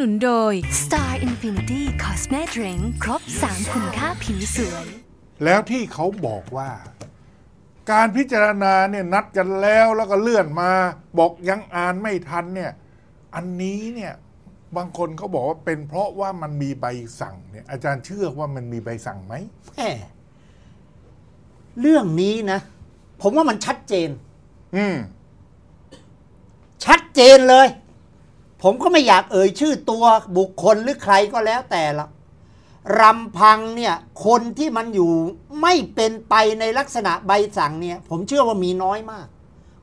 นุนโดย Star Infinity Cosme Drink ครบ 3 คุณค่าผิวสวย แล้วที่เขาบอกว่า การพิจารณาเนี่ยนัดกันแล้วแล้วก็เลื่อนมา บอกยังอ่านไม่ทันเนี่ย อันนี้เนี่ยบางคนเขาบอกว่าเป็นเพราะว่ามันมีใบสั่งเนี่ย อาจารย์เชื่อว่ามันมีใบสั่งไหมแหมเรื่องนี้นะ ผมว่ามันชัดเจน อืม ชัดเจนเลย ผมก็ไม่อยากเอ่ยชื่อตัวบุคคลหรือใครก็แล้วแต่ละรำพังเนี่ยคนที่มันอยู่ไม่เป็นไปในลักษณะใบสั่งเนี่ยผมเชื่อว่ามีน้อยมาก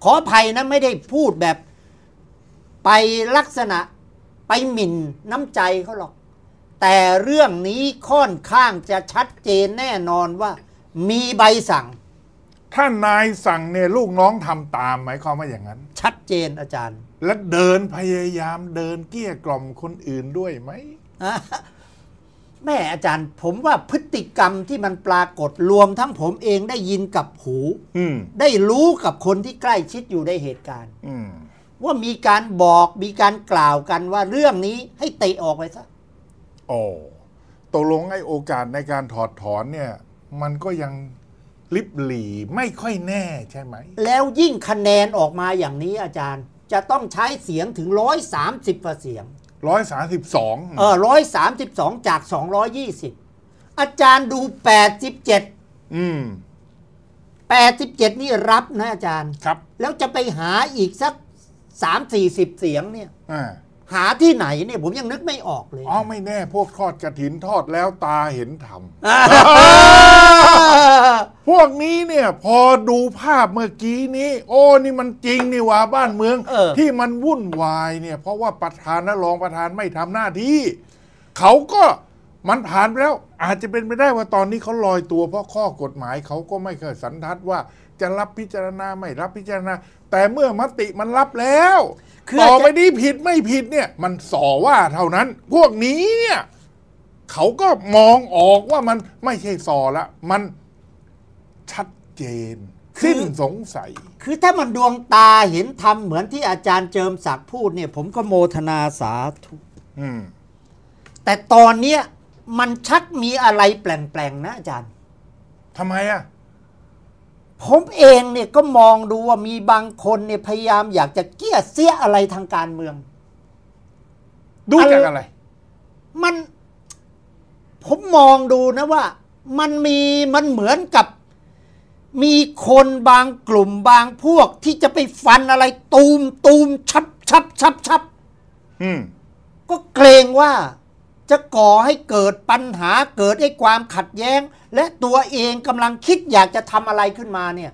ขออภัยนะไม่ได้พูดแบบไปลักษณะไปหมิ่นน้ำใจเขาหรอก แต่เรื่องนี้ค่อนข้างจะชัดเจนแน่นอนว่า มีใบสั่ง ถ้านายสั่งเนี่ยลูกน้องทำตามหมายความว่าอย่างนั้น ชัดเจนอาจารย์ และเดินพยายามเดินเกลี้ยกล่อมคนอื่นด้วยไหมอะแม่อาจารย์ ผมว่าพฤติกรรมที่มันปรากฏรวมทั้งผมเองได้ยินกับหูอืมได้รู้กับคนที่ใกล้ชิดอยู่ในเหตุการณ์อืมว่ามีการบอกมีการกล่าวกันว่าเรื่องนี้ให้เตะออกไปซะโอ้ตกลงไอ้โอกาสในการถอดถอนเนี่ย มันก็ยังลิบหลีไม่ค่อยแน่ใช่ไหม แล้วยิ่งคะแนนออกมาอย่างนี้อาจารย์ จะต้องใช้เสียงถึง 130กว่าเสียง ร้อยสาสิบสองเออ132 จาก 220 อาจารย์ดู 87อืม 87 นี่รับนะอาจารย์ ครับ แล้วจะไปหาอีกสักสามสี่สิบเสียงเนี่ย อ่า หาที่ไหนเนี่ยผมยังนึกไม่ออกเลย อ๋อ ไม่แน่พวกทอดกระถินทอดแล้วตาเห็นธรรมอ่าพ วกนี้เนี่ยพอดูภาพเมื่อกี้นี้ โอ้นี่มันจริงนี่หว่าบ้านเมือง เออ ที่มันวุ่นวายเนี่ย เพราะว่าประธานและรองประธานไม่ทำหน้าที่ เขาก็มันผ่านไปแล้ว อาจจะเป็นไปได้ว่าตอนนี้เขาลอยตัว เพราะข้อกฎหมายเขาก็ไม่เคยสันทัดว่าจะรับพิจารณาไม่รับพิจารณา แต่เมื่อมติมันรับแล้วคือต่ออาจจะไปนี้ผิดไม่ผิดเนี่ย มันสอว่าเท่านั้น พวกนี้เนี่ย เขาก็มองออกว่ามันไม่ใช่สอละ มัน ชัดเจนสิ้นสงสัย คือถ้ามันดวงตาเห็นทำเหมือนที่อาจารย์เจิมศักดิ์พูดเนี่ย ผมก็โมทนาสาธุอืมแต่ตอนเนี้ยมันชักมีอะไรแปลงๆนะอาจารย์ ทำไมอะ ผมเองเนี่ยก็มองดูว่ามีบางคนเนี่ยพยายามอยากจะเกี้ยเสียอะไรทางการเมือง ดูจากอะไร มัน ผมมองดูนะว่า มันมีมันเหมือนกับ มีคนบางกลุ่มบางพวกที่จะไปฟันอะไรตูมตูมชับชับชับชับอืมก็เกรงว่าจะก่อให้เกิดปัญหาเกิดไอ้ความขัดแย้ง และตัวเองกำลังคิดอยากจะทำอะไรขึ้นมาเนี่ย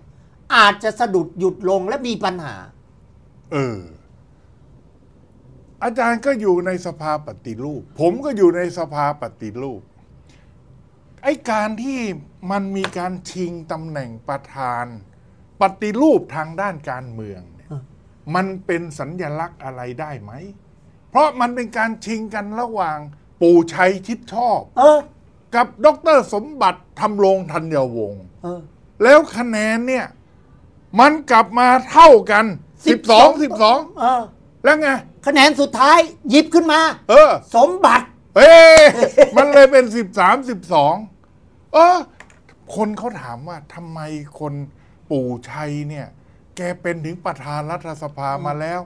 อาจจะสะดุดหยุดลงและมีปัญหา เออ อาจารย์ก็อยู่ในสภาปฏิรูป ผมก็อยู่ในสภาปฏิรูป ไอ้การที่มันมีการชิงตำแหน่งประธาน ปฏิรูปทางด้านการเมืองเนี่ยอะมันเป็นสัญญลักษณ์อะไรได้ไหม เพราะมันเป็นการชิงกันระหว่าง ปู่ชัยชิดชอบเออกับดรสมบัติทำรงธัญวงศ์เออแล้วคะแนนเนี่ย มันกลับมาเท่ากัน 12 12เออแล้วไงคะแนนสุดท้ายหยิบขึ้นมา เออ สมบัติ เฮ้ย มันเลยเป็น13 12เออคนเขาถามว่าทำไมคนปู่ชัยเนี่ย แกเป็นถึงประธานรัฐสภามาแล้ว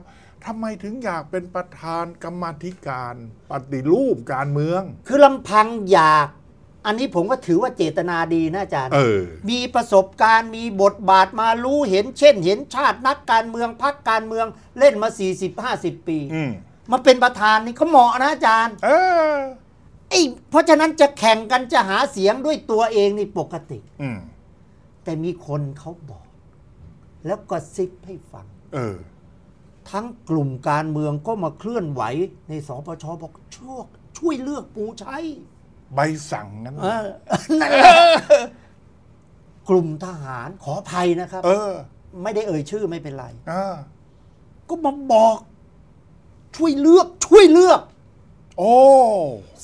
ทำไมถึงอยากเป็นประธานกรรมาธิการปฏิรูปการเมือง คือลำพังอยาก อันนี้ผมก็ถือว่าเจตนาดีนะอาจารย์ เออ มีประสบการณ์มีบทบาทมารู้เห็นเช่น เห็นชาตินักการเมืองพักการเมืองเล่นมา 40-50 ปี อืม มาเป็นประธานนี่เขาเหมาะนะอาจารย์ เออไอ้เพราะฉะนั้นจะแข่งกันจะหาเสียงด้วยตัวเองนี่ปกติ อืมแต่มีคนเขาบอก แล้วก็ซิบให้ฟัง เออ ทั้งกลุ่มการเมืองก็มาเคลื่อนไหวในสปชบอกช่วยช่วยเลือกปูชัยใบสั่งนั้นเออนั่นแหละกลุ่มทหารขออภัยนะครับ เออ ไม่ได้เอ่ยชื่อไม่เป็นไร เออ ก็มาบอก ช่วยเลือกช่วยเลือก โอ้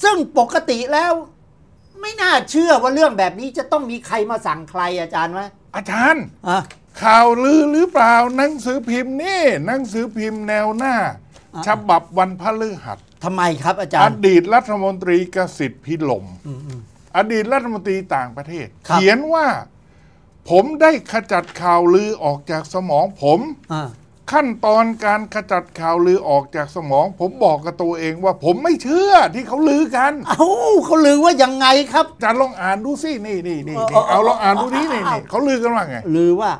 ซึ่งปกติแล้ว ไม่น่าเชื่อว่าเรื่องแบบนี้จะต้องมีใครมาสั่งใครอาจารย์วะอาจารย์ อะ ข่าวลือหรือเปล่าหนังสือพิมพ์นี่หนังสือพิมพ์แนวหน้า อะ ฉบับวันพฤหัส ทำไมครับอาจาอรย์ ดีตรัฐมนตรีกสิทธิ์พิลมอืมอืมอดีตรัฐมนตรีต่างประเทศ ครับ เขียนว่า ผมได้ขจัดข่าวลือออกจากสมองผม อ่า ขั้นตอนการขจัดข่าวลือออกจากสมอง ผมบอกกับตัวเองว่าผมไม่เชื่อที่เขาลือกัน เอ้าเขาลือว่ายังไงครับอาจารย์ลองอ่านดูสินี่นี่นี่เออนี่เอาเออลองอ่านดูนี่นี่เอานี่เขาลือกันว่าไง ลือว่า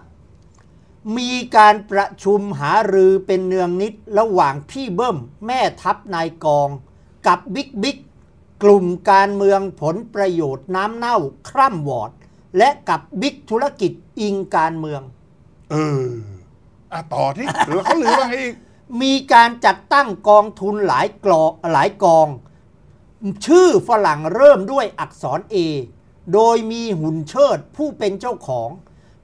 มีการประชุมหารือเป็นเนืองนิดระหว่างพี่เบิ้ม แม่ทัพนายกอง กับบิ๊กบิ๊กกลุ่มการเมืองผลประโยชน์น้ำเน่า คร่ำวอด และกับบิ๊กธุรกิจอิงการเมือง เออ อะต่อที่หรือเขาลือว่าไงอีกมีการจัดตั้งกองทุนหลายกลอหลายกอง ชื่อฝรั่งเริ่มด้วยอักษร A โดยมีหุ่นเชิดผู้เป็นเจ้าของ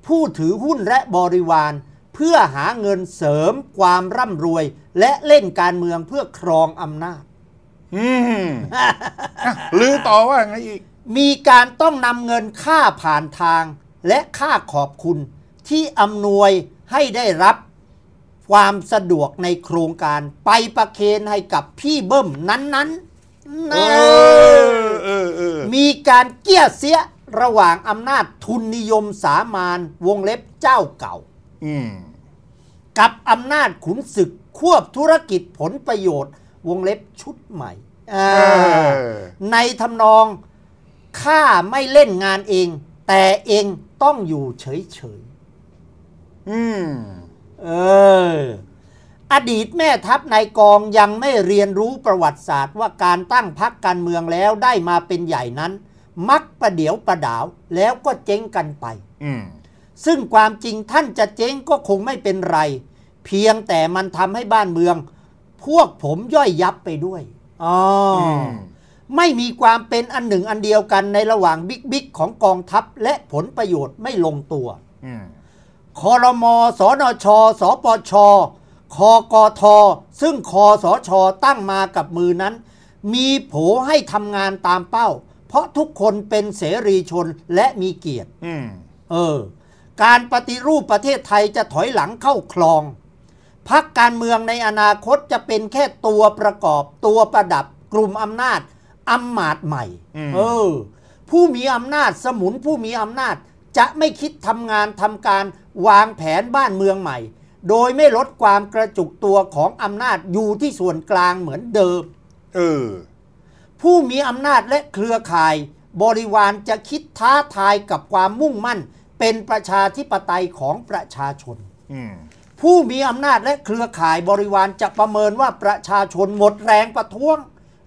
ผู้ถือหุ้นและบริวาร เพื่อหาเงินเสริมความร่ำรวย และเล่นการเมืองเพื่อครองอำนาจ อืมอะลือต่อว่าไงอีก มีการต้องนำเงินค่าผ่านทางและค่าขอบคุณที่อำนวย ให้ได้รับความสะดวกในโครงการไปประเคนให้กับพี่เบิ้มนั้นๆเอนะอเออเออมีการเกี้ยเสียระหว่างอำนาจทุนนิยมสามานวงเล็บเจ้าเก่าอืมกับอำนาจขุนศึกควบธุรกิจผลประโยชน์ วงเล็บชุดใหม่อ่าเออในทำนองข้าไม่เล่นงานเอง แต่เองต้องอยู่เฉย อืมๆเออ อดีตแม่ทัพนายกองยังไม่เรียนรู้ประวัติศาสตร์ว่าการตั้งพักการเมืองแล้วได้มาเป็นใหญ่นั้น มักประเดี๋ยวประดาวแล้วก็เจ๊งกันไป อืม ซึ่งความจริงท่านจะเจ๊งก็คงไม่เป็นไร เพียงแต่มันทำให้บ้านเมือง พวกผมย่อยยับไปด้วยอ๋ออม ไม่มีความเป็นอันหนึ่งอันเดียวกันในระหว่างบิ๊กบิ๊กของกองทัพและผลประโยชน์ไม่ลงตัว อืม คอรมอสนช สปช คกท ซึ่งคอสช ตั้งมากับมือนั้น มีโผให้ทำงานตามเป้า เพราะทุกคนเป็นเสรีชนและมีเกียรติอืมเออ การปฏิรูปประเทศไทยจะถอยหลังเข้าคลองพักการเมืองในอนาคตจะเป็นแค่ตัวประกอบตัวประดับกลุ่มอำนาจอำมาตย์ใหม่อืมเออ ผู้มีอำนาจสมุนผู้มีอำนาจจะไม่คิดทำงานทำการ วางแผนบ้านเมืองใหม่ โดยไม่ลดความกระจุกตัวของอำนาจอยู่ที่ส่วนกลางเหมือนเดิม เออ ผู้มีอำนาจและเครือข่าย บริวารจะคิดท้าทายกับความมุ่งมั่น เป็นประชาธิปไตยของประชาชนอืมผู้มีอำนาจและเครือข่ายบริวารจะประเมินว่าประชาชนหมดแรงประท้วง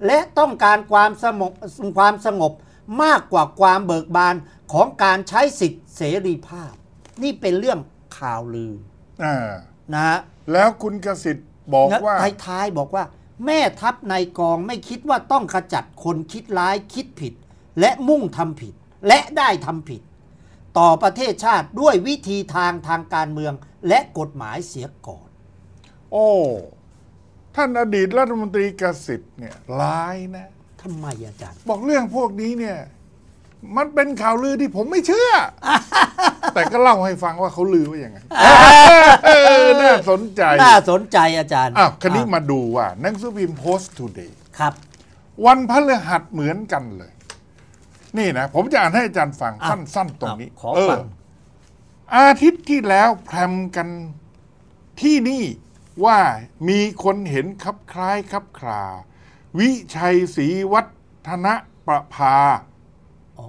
และต้องการความสงบความสงบมากกว่าความเบิกบานของการใช้สิทธิเสรีภาพ นี่เป็นเรื่องข่าวลืออ่านะฮะแล้วคุณกสิทธิ์บอกว่าท้ายๆบอกว่า แม่ทัพนายกองไม่คิดว่าต้องขจัดคนคิดร้ายคิดผิด และมุ่งทำผิด และได้ทำผิด ต่อประเทศชาติด้วยวิธีทางทางการเมืองและกฎหมายเสียก่อน โอ้ท่านอดีตรัฐมนตรีกสิทธิ์เนี่ยร้ายนะทำไมอาจารย์ บอกเรื่องพวกนี้เนี่ย มันเป็นข่าวลือที่ผมไม่เชื่อ แต่ก็เล่าให้ฟังว่าเขาลือว่าอย่างไงเออน่าสนใจ น่าสนใจอาจารย์ อ้าวคันนี้มาดูว่าหนังสือพิมพ์ Post Today ครับ วันพฤหัสเหมือนกันเลย นี่นะ ผมจะอ่านให้อาจารย์ฟังอะสั้น ๆ ตรงนี้ขอเอฟัองอาทิตย์ที่แล้วแพรมกันที่นี่ว่ามีคนเห็นคับคล้ายคับคลาวิชัยศรีวัฒนประภา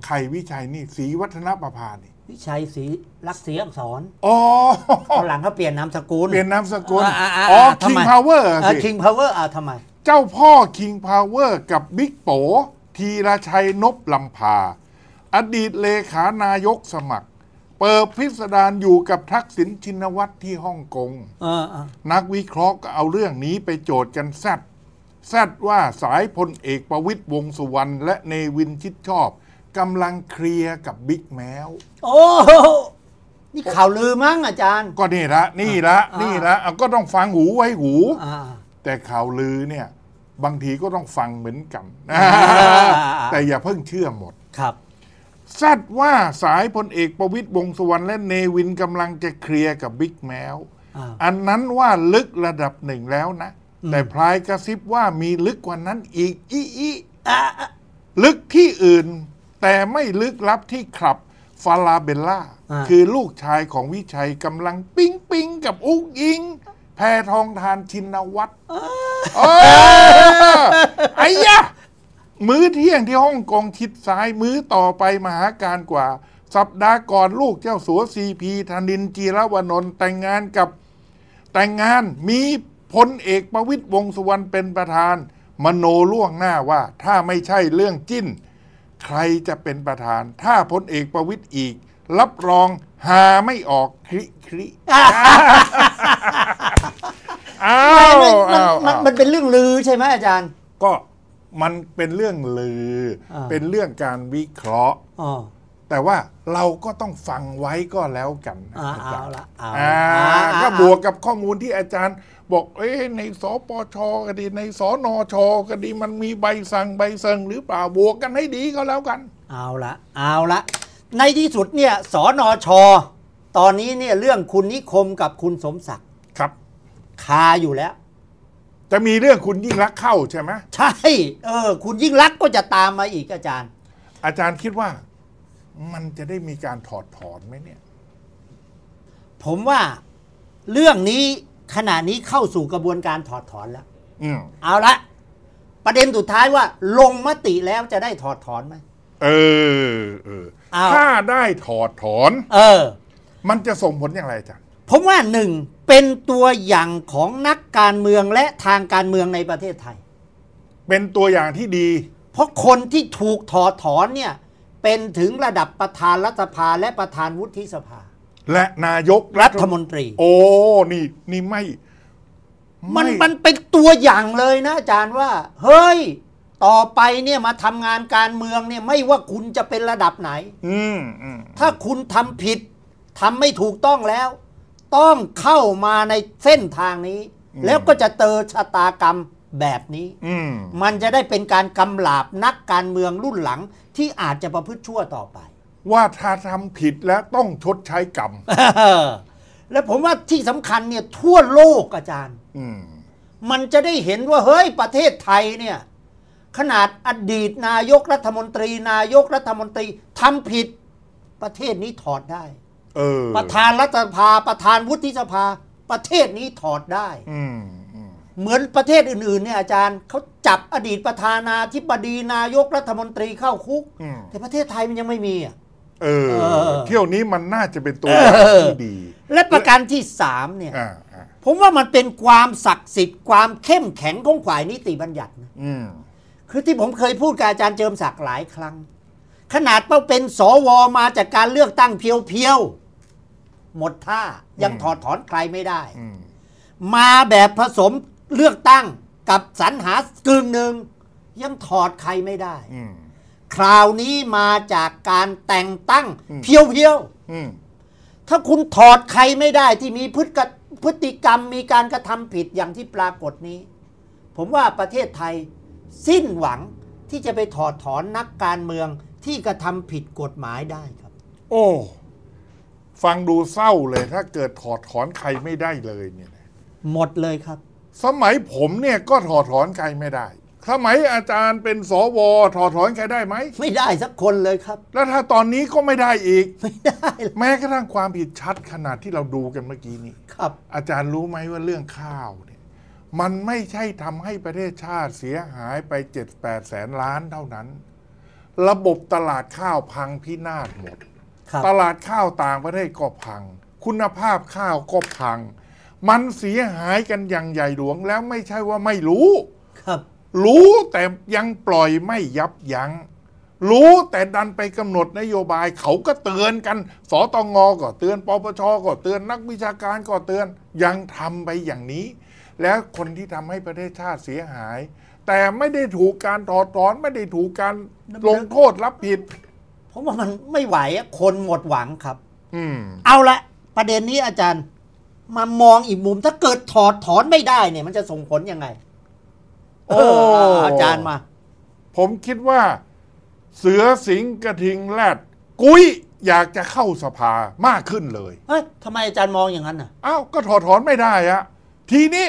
ใครวิชัยนี่ศรีวัฒนประภานี่วิชัยศรีรักศรีอักษรอ๋อตอนหลังเขาเปลี่ยนนามสกุลเปลี่ยนนามสกุลอ่าอ่าอ๋ออ่าทำ King ไม Power สิคิงพาวเวอร์อ่าทำไม เจ้าพ่อ King Power กับบิ๊กโปทีรชัยนบลำพา อดีตเลขานายกสมัคร เปิดพิสดารอยู่กับทักษิณชินวัตรที่ฮ่องกงเออเออนักวิเคราะห์ก็เอาเรื่องนี้ไปโจทย์กันแซดแซดว่าสายพลเอกประวิตยวงษ์สุวรรณและเนวินชิดชอบ กำลังเคลียร์กับบิ๊กแมว โอ้โหนี่ข่าวลือมั้งอาจารย์ ก็นี่ละนี่ละอ่านี่นี่ละเอาก็ต้องฟังหูไว้หู อ่า แต่ข่าวลือเนี่ย บางทีก็ต้องฟังเหมือนกันอ่าแต่อย่าเพิ่งเชื่อหมด ครับ แซดว่าสายพลเอกประวิตยวงษ์สุวรรณและเนวินกำลังจะเคลียร์กับบิ๊กแมว อ่า อันนั้นว่าลึกระดับหนึ่งแล้วนะ แต่พลายกระซิบว่ามีลึกกว่านั้นอีกอีอี อะอะลึกที่อื่น แต่ไม่ลึกลับที่คลับฟาลาเบลล่า คือลูกชายของวิชัยกำลังปิ๊งปิ๊งกับอุกอิง แพทองทานชินวัตรเออไอ้ยะ มื้อเที่ยงที่ฮ่องกงชิดซ้ายมื้อต่อไปมหาการกว่า สัปดาห์ก่อนลูกเจ้าสัวซีพีธนินทร์จีรวนนท์แต่งงานกับแต่งงานมีพลเอกประวิตยวงษ์สุวรรณเป็นประธาน มโนล่วงหน้าว่า ถ้าไม่ใช่เรื่องจิ้น ใครจะเป็นประธาน ถ้าพลเอกประวิตยอีก รับรองหาไม่ออกคริคริอ้าวมันมันอ้าวมันอ้าวมันเป็นเรื่องลือใช่ไหมอาจารย์ ก็มันเป็นเรื่องลืออ่าเป็นเรื่องการวิเคราะห์อ๋อแต่ว่าเราก็ต้องฟังไว้ก็แล้วกันนะอ่าอาจารย์เอาละเอาอ่าอ่าก็อ่าบวกกับข้อมูลที่อาจารย์ บอกเอ้ยในสปชก็ดี ในสนชก็ดีมันมีใบสั่งใบเซิงหรือเปล่าบวกกันให้ดีก็แล้วกัน เอาละเอาละในที่สุดเนี่ยสอนอชอตอนนี้เนี่ยเรื่องคุณนิคมกับคุณสมศักดิ์ครับคาอยู่แล้ว จะมีเรื่องคุณยิ่งรักษณ์เข้าใช่ไหมใช่ เออ คุณยิ่งรักษณ์ก็จะตามมาอีกอาจารย์ อาจารย์คิดว่า มันจะได้มีการถอดถอนไหมเนี่ย ผมว่าเรื่องนี้ ขณะนี้เข้าสู่กระบวนการถอดถอนแล้วอืมเอาละประเด็นสุดท้ายว่า ลงมติแล้วจะได้ถอดถอนไหม เออเออเอา ถ้าได้ถอดถอน เออ มันจะส่งผลอย่างไรอาจารย์ผมว่าหนึ่งเป็นตัวอย่างของนักการเมืองและทางการเมืองในประเทศไทย เป็นตัวอย่างที่ดี เพราะคนที่ถูกถอดถอนเนี่ย เป็นถึงระดับประธานรัฐสภาและประธานวุฒิสภา และนายกรัฐมนตรี โอ้ นี่ นี่ไม่มันไมันเป็นตัวอย่างเลยนะอาจารย์ว่า เฮ้ย ต่อไปเนี่ยมาทำงานการเมืองเนี่ยไม่ว่าคุณจะเป็นระดับไหน อืมอืมถ้าคุณทำผิดทำไม่ถูกต้องแล้ว ต้องเข้ามาในเส้นทางนี้ แล้วก็จะเจอชะตากรรมแบบนี้ อืมมันจะได้เป็นการกำลาบนักการเมืองรุ่นหลังที่อาจจะประพฤติชั่วต่อไป ว่าถ้าทำผิดแล้วต้องชดใช้กรรม และผมว่าที่สำคัญเนี่ยทั่วโลกอาจารย์ อืม มันจะได้เห็นว่าเฮ้ยประเทศไทยเนี่ย ขนาดอดีตนายกรัฐมนตรี นายกรัฐมนตรีทำผิด ประเทศนี้ถอดได้ เออประธานรัฐสภาประธานวุฒิสภา ประเทศนี้ถอดได้ อืมอืมเหมือนประเทศอื่นๆเนี่ยอาจารย์เขาจับอดีตประธานาธิบดีนายกรัฐมนตรีเข้าคุก อืมแต่ประเทศไทยมันยังไม่มีอะ เออเออ เที่ยวนี้มันน่าจะเป็นตัวอย่างเออที่ดี และประการที่สามเนี่ยอ่าอ่าผมว่ามันเป็นความศักดิ์สิทธิ์ความเข้มแข็งของฝ่ายนิติบัญญัตินะอืมคือที่ผมเคยพูดกับอาจารย์เจิมศักดิ์หลายครั้ง ขนาดเป้าเป็นสวมาจากการเลือกตั้งเพียวๆ หมดท่ายังถอดถอนใครไม่ได้อืมมาแบบผสมเลือกตั้งกับสรรหากึ่งหนึ่งยังถอดใครไม่ได้อืม คราวนี้มาจากการแต่งตั้งอืมเพียวอืมๆถ้าคุณถอดใครไม่ได้ที่มีพฤติกรรมพฤติกรรมมีการกระทำผิดอย่างที่ปรากฏนี้ ผมว่าประเทศไทยสิ้นหวังที่จะไปถอดถอนนักการเมืองที่กระทำผิดกฎหมายได้ครับ โอ้ฟังดูเศร้าเลยถ้าเกิดถอดถอนใครไม่ได้เลยเนี่ยนะหมดเลยครับ สมัยผมเนี่ยก็ถอดถอนใครไม่ได้ สมัยอาจารย์เป็นสวถอดถอนใครได้ไหม ไม่ได้สักคนเลยครับ แล้วถ้าตอนนี้ก็ไม่ได้อีก ไม่ได้เลยแม้กระทั่งความผิดชัดขนาดที่เราดูกันเมื่อกี้นี้ ครับ อาจารย์รู้ไหมว่าเรื่องข้าวเนี่ย มันไม่ใช่ทำให้ประเทศชาติเสียหายไปเจ็ดแปดแสนล้านเท่านั้น ระบบตลาดข้าวพังพินาศหมด ครับ ตลาดข้าวต่างประเทศก็พัง คุณภาพข้าวก็พัง มันเสียหายกันอย่างใหญ่หลวงแล้วไม่ใช่ว่าไม่รู้ ครับ รู้แต่ยังปล่อยไม่ยับยัง้ง รู้แต่ดันไปกำหนดนโยบายเขาก็เตือนกัน สตงก็เตือนปปชก็เตือนนักวิชาการก็เตือนยังทำไปอย่างนี้ แล้วคนที่ทำให้ประเทศชาติเสียหาย แต่ไม่ได้ถูกการถอดถอนไม่ได้ถูกการลงโทษรับผิด ผมว่ามันไม่ไหวอะคนหมดหวังครับอืมเอาละประเด็นนี้อาจารย์ มามองอีกมุมถ้าเกิดถอดถอนไม่ได้เนี่ย มันจะส่งผลยังไง โอ้เออาจารย์มา ผมคิดว่า เสือสิงห์กระทิงแรดกุ้ยอยากจะเข้าสภามากขึ้นเลยเฮ้ยทำไมอาจารย์มองอย่างนั้นน่ะอ้าวก็ถอดถอนไม่ได้อะทีนี้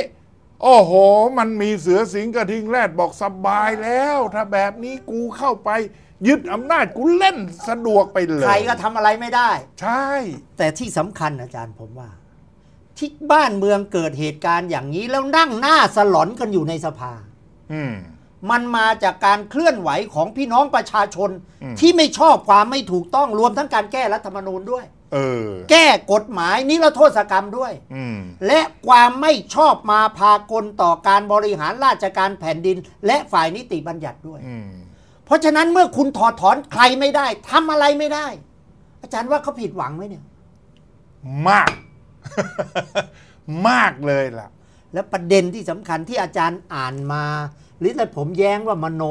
โอ้โห มันมีเสือสิงกระทิงแรดบอกสบายแล้ว ถ้าแบบนี้กูเข้าไป ยึดอำนาจกูเล่นสะดวกไปเลย ใครก็ทำอะไรไม่ได้ ใช่ แต่ที่สำคัญอาจารย์ผมว่า ที่บ้านเมืองเกิดเหตุการณ์อย่างนี้แล้วนั่งหน้าสลอนกันอยู่ในสภาอื มมันมาจากการเคลื่อนไหวของพี่น้องประชาชนอืมที่ไม่ชอบความไม่ถูกต้องรวมทั้งการแก้รัฐธรรมนูญด้วยเออแก้กฎหมายนิรโทษกรรมด้วยอืมและความไม่ชอบมาพากลต่อการบริหารราชการแผ่นดิน และฝ่ายนิติบัญญัติด้วยอืมเพราะฉะนั้นเมื่อคุณถอดถอนใครไม่ได้ทำอะไรไม่ได้ อาจารย์ว่าเขาผิดหวังไหมเนี่ย มาก มากเลยล่ะ และประเด็นที่สำคัญที่อาจารย์อ่านมา หรือแต่ผมแย้งว่ามโน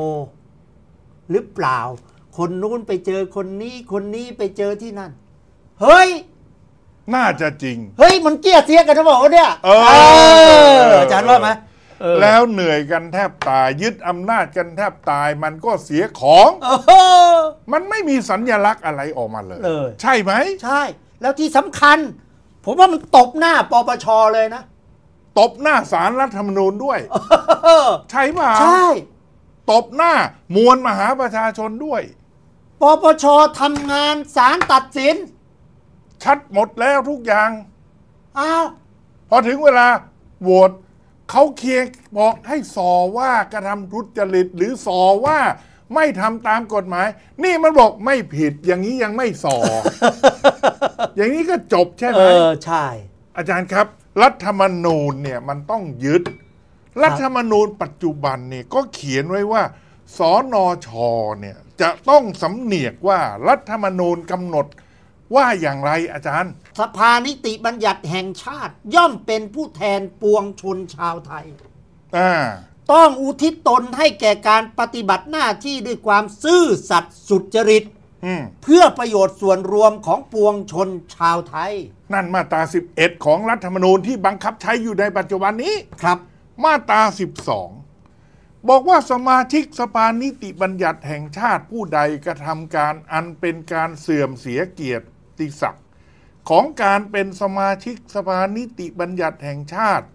หรือเปล่า คนนู้นไปเจอคนนี้คนนี้ไปเจอที่นั่น เฮ้ย น่าจะจริง เฮ้ย มันเกลี้ยเสียกันนะบอกว่าเนี่ยเอออ อาจารย์ว่าไหมเออแล้วเหนื่อยกันแทบตาย ยึดอำนาจกันแทบตาย มันก็เสียของ เออ มันไม่มีสัญญลักษณ์อะไรออกมาเลย เลย ใช่ไหม ใช่ แล้วที่สำคัญ ผมว่ามันตบหน้าปปชเลยนะ ตบหน้าสารรัฐธรรมนูญด้วย ใช่เปล่าใช่ ตบหน้ามวลมหาประชาชนด้วย ปปชทำงานศาลตัดสิน ชัดหมดแล้วทุกอย่าง อ้าว พอถึงเวลาโหวตเขาเคลียร์บอกให้สอว่ากระทำทุจริต หรือสอว่าไม่ทำตามกฎหมาย นี่มันบอกไม่ผิดอย่างนี้ยังไม่สอ อย่างนี้ก็จบใช่ไหเอมอใช่ อาจารย์ครับ รัฐธรรมนูญเนี่ยมันต้องยึด รัฐธรรมนูญปัจจุบันเนี่ยก็เขียนไว้ว่าสอนอชอเนี่ยจะต้องสำเนียกว่ารัฐธรรมนูญกำหนดว่าอย่างไรอาจารย์ สภานิติบัญญัติแห่งชาติย่อมเป็นผู้แทนปวงชนชาวไทยอ่าต้องอุทิศตนให้แก่การปฏิบัติหน้าที่ด้วยความซื่อสัตย์สุจริต อืมเพื่อประโยชน์ส่วนรวมของปวงชนชาวไทยนั่นมาตรา 11 ของรัฐธรรมนูญที่บังคับใช้อยู่ในปัจจุบันนี้ ครับ มาตรา 12 บอกว่าสมาชิกสภานิติบัญญัติแห่งชาติผู้ใดกระทำการอันเป็นการเสื่อมเสียเกียรติศักดิ์ของการเป็นสมาชิกสภานิติบัญญัติแห่งชาติ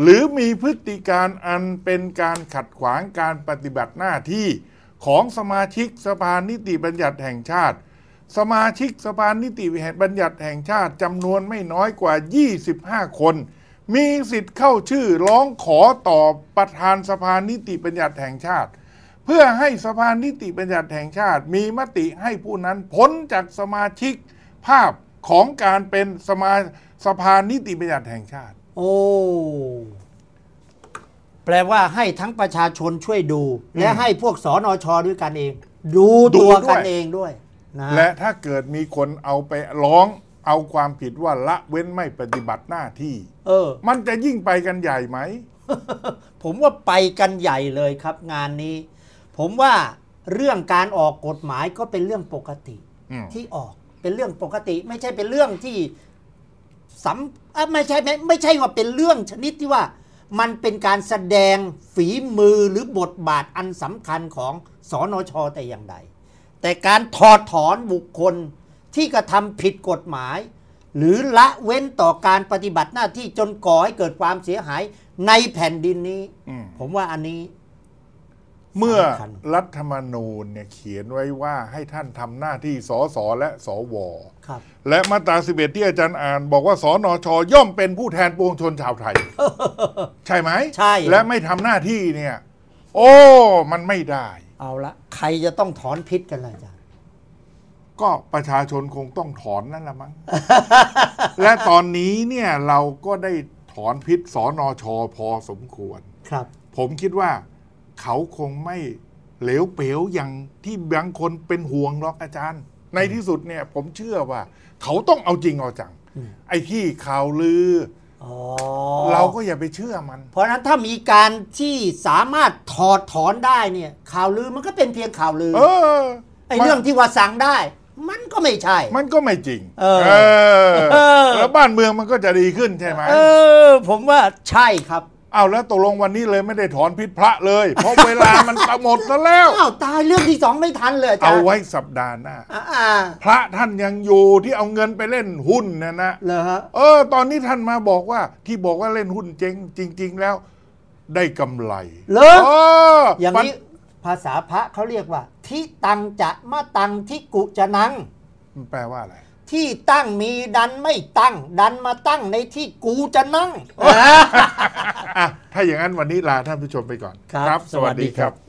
หรือมีพฤติการอันเป็นการขัดขวางการปฏิบัติหน้าที่ ของสมาชิกสภานิติบัญญัติแห่งชาติ สมาชิกสภานิติบัญญัติแห่งชาติจำนวนไม่น้อยกว่า 25 คน มีสิทธิ์เข้าชื่อร้องขอต่อประธานสภานิติบัญญัติแห่งชาติ เพื่อให้สภานิติบัญญัติแห่งชาติ มีมติให้ผู้นั้นพ้นจากสมาชิกภาพของการเป็นสมาสภานิติบัญญัติแห่งชาติ โอ้ แปลว่าให้ทั้งประชาชนช่วยดู และให้พวกสอนอชอด้วยกันเอง ดูดูตัวด้วย กันเองด้วยนะและถ้าเกิดมีคนเอาไปร้องเอาความผิดว่าละเว้นไม่ปฏิบัติหน้าที่ เออ มันจะยิ่งไปกันใหญ่ไหม ผมว่าไปกันใหญ่เลยครับงานนี้ ผมว่าเรื่องการออกกฎหมายก็เป็นเรื่องปกติ อืม ที่ออกเป็นเรื่องปกติ ไม่ใช่เป็นเรื่องที่สำเอ้ยไม่ใช่ไม่ไม่ใช่ว่าเป็นเรื่องชนิดที่ว่า มันเป็นการแสดงฝีมือหรือบทบาทอันสำคัญของสอนอชอแต่อย่างใด แต่การถอดถอนบุคคลที่กระทำผิดกฎหมาย หรือละเว้นต่อการปฏิบัติหน้าที่จนก่อให้เกิดความเสียหายในแผ่นดินนี้อืมผมว่าอันนี้ เมื่อสำคัญรัฐธรรมนูญเนี่ยเขียนไว้ว่าให้ท่านทำหน้าที่สสและสวครับ และมาตรา11ที่อาจารย์อ่าน บอกว่าสนชย่อมเป็นผู้แทนปวงชนชาวไทย ใช่ไหมใช่ และไม่ทำหน้าที่เนี่ย โอ้มันไม่ได้ เอาละใครจะต้องถอนพิษกันล่ะอาจารย์ก็ประชาชนคงต้องถอนนั่นแหละมั้ง และตอนนี้เนี่ยเราก็ได้ถอนพิษสนชพอสมควร ครับ ผมคิดว่า เขาคงไม่เหลวเป๋วอย่างที่บางคนเป็นห่วงหรอกอาจารย์ ในที่สุดเนี่ยผมเชื่อว่า เขาต้องเอาจริงเอาจังอืมไอ้ที่ข่าวลืออ๋ออเราก็อย่าไปเชื่อมัน เพราะฉะนั้นถ้ามีการที่สามารถถอดถอนได้เนี่ย ข่าวลือมันก็เป็นเพียงข่าวลือ เออไอ้เรื่องที่ว่าสั่งได้ มันก็ไม่ใช่ มันก็ไม่จริง เออเออเออแล้วบ้านเมืองมันก็จะดีขึ้นใช่ไหมเออ ผมว่าใช่ครับ เอาแล้วตกลงวันนี้เลยไม่ได้ถอนพิษพระเลย เพราะเวลามันหมดซะแล้ว อ้าวตายเรื่องที่สองไม่ทันเลยอาจารเอาย์ไว้สัปดาห์หน้า อ่าอ่าพระท่านยังอยู่ที่เอาเงินไปเล่นหุ้นนะนะเหรอฮะเออ ตอนนี้ท่านมาบอกว่าที่บอกว่าเล่นหุ้นเจ๊งจริง ๆ แล้ว ได้กำไรเหรอออย่างมันนี้ภาษาพระเขาเรียกว่า ทิตังจะมาตังทิกุจะนัง มันแปลว่าอะไร ที่ตั้งมีดันไม่ตั้ง ดันมาตั้งในที่กูจะนั่ง อะถ้าอย่างนั้นวันนี้ลาท่านผู้ชมไปก่อนครับสวัสดีสวัสดีคครัรับบ